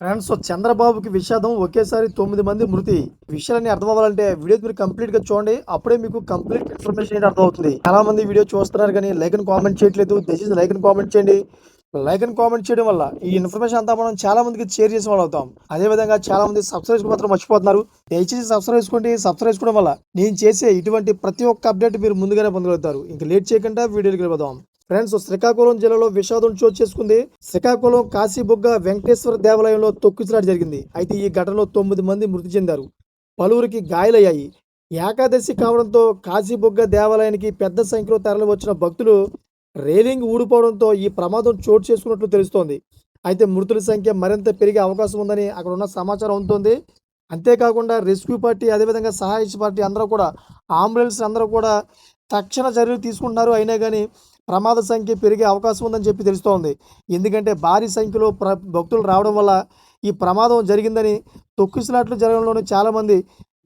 Friends చంద్రబాబుకి విషాదం ఒకేసారి తొమ్మిది మంది మృతి. విషయాన్ని అర్థం అవ్వాలంటే వీడియో మీరు కంప్లీట్గా చూడండి. అప్పుడే మీకు కంప్లీట్ ఇన్ఫర్మేషన్ ఏంటి అర్థమవుతుంది. చాలా మంది వీడియో చూస్తున్నారు కానీ లైక్ అండ్ కామెంట్ చేయట్లేదు. దయచేసి లైక్ అండ్ కామెంట్ చేయండి. లైక్ అండ్ కామెంట్ చేయడం వల్ల ఈ ఇన్ఫర్మేషన్ అంతా మనం చాలా మందికి షేర్ చేసిన వాళ్ళు అవుతాం. అదే విధంగా చాలా మంది సబ్స్క్రైబ్ మాత్రం మర్చిపోతున్నారు. దయచేసి సబ్స్క్రైబ్ చేసుకోండి. సబ్స్క్రైబ్ చేసుకోవడం వల్ల నేను చేసే ఇటువంటి ప్రతి ఒక్క అప్డేట్ మీరు ముందుగానే పొందగలుగుతారు. ఇంకా లేట్ చేయకుండా వీడియోకి వెళ్ళిపోదాం. ఫ్రెండ్స్ శ్రీకాకుళం జిల్లాలో విషాదం చోటు చేసుకుంది. శ్రీకాకుళం కాశీబుగ్గ వెంకటేశ్వర దేవాలయంలో తొక్కిసలాట జరిగింది. అయితే ఈ ఘటనలో తొమ్మిది మంది మృతి చెందారు. పలువురికి గాయాలయ్యాయి. ఏకాదశి కావడంతో కాశీబుగ్గ దేవాలయానికి పెద్ద సంఖ్యలో తరలి వచ్చిన భక్తులు రేలింగ్ ఊడిపోవడంతో ఈ ప్రమాదం చోటు చేసుకున్నట్లు తెలుస్తోంది. అయితే మృతుల సంఖ్య మరింత పెరిగే అవకాశం ఉందని అక్కడ ఉన్న సమాచారం ఉంటుంది అంతేకాకుండా రెస్క్యూ పార్టీ అదేవిధంగా సహాయ పార్టీ అందరూ కూడా అంబులెన్స్ అందరూ కూడా తక్షణ చర్యలు తీసుకుంటున్నారు. అయినా కానీ ప్రమాద సంఖ్య పెరిగే అవకాశం ఉందని చెప్పి తెలుస్తోంది. ఎందుకంటే భారీ సంఖ్యలో ప్ర భక్తులు రావడం వల్ల ఈ ప్రమాదం జరిగిందని తొక్కిసలాట్లు జరగడంలోనే చాలామంది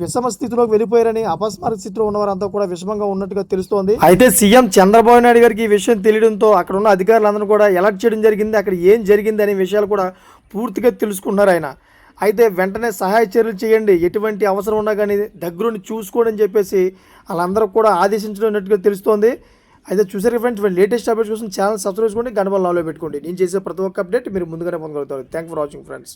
విషమ స్థితిలోకి వెళ్ళిపోయారని అపస్మార స్థితిలో ఉన్నవారంతా కూడా విషమంగా ఉన్నట్టుగా తెలుస్తోంది. అయితే సీఎం చంద్రబాబు నాయుడు గారికి ఈ విషయం తెలియడంతో అక్కడ ఉన్న అధికారులందరూ కూడా అలర్ట్ చేయడం జరిగింది. అక్కడ ఏం జరిగింది అనే విషయాలు కూడా పూర్తిగా తెలుసుకున్నారు ఆయన. అయితే వెంటనే సహాయ చర్యలు చేయండి. ఎటువంటి అవసరం ఉన్నా కానీ దగ్గరుండి చూసుకోండి అని చెప్పేసి వాళ్ళందరూ కూడా ఆదేశించినట్టుగా తెలుస్తోంది. అయితే చూసారు ఫ్రెండ్స్ లేటెస్ట్ అప్డేట్స్ కోసం ఛానల్ సబ్స్క్రైబ్ చేసుకోండి గణపల్ నాలో పెట్టుకోండి. నేను చేసే ప్రతి ఒక్క అప్డేట్ మీరు ముందుగానే పొందగలుగుతారు. Thank for watching friends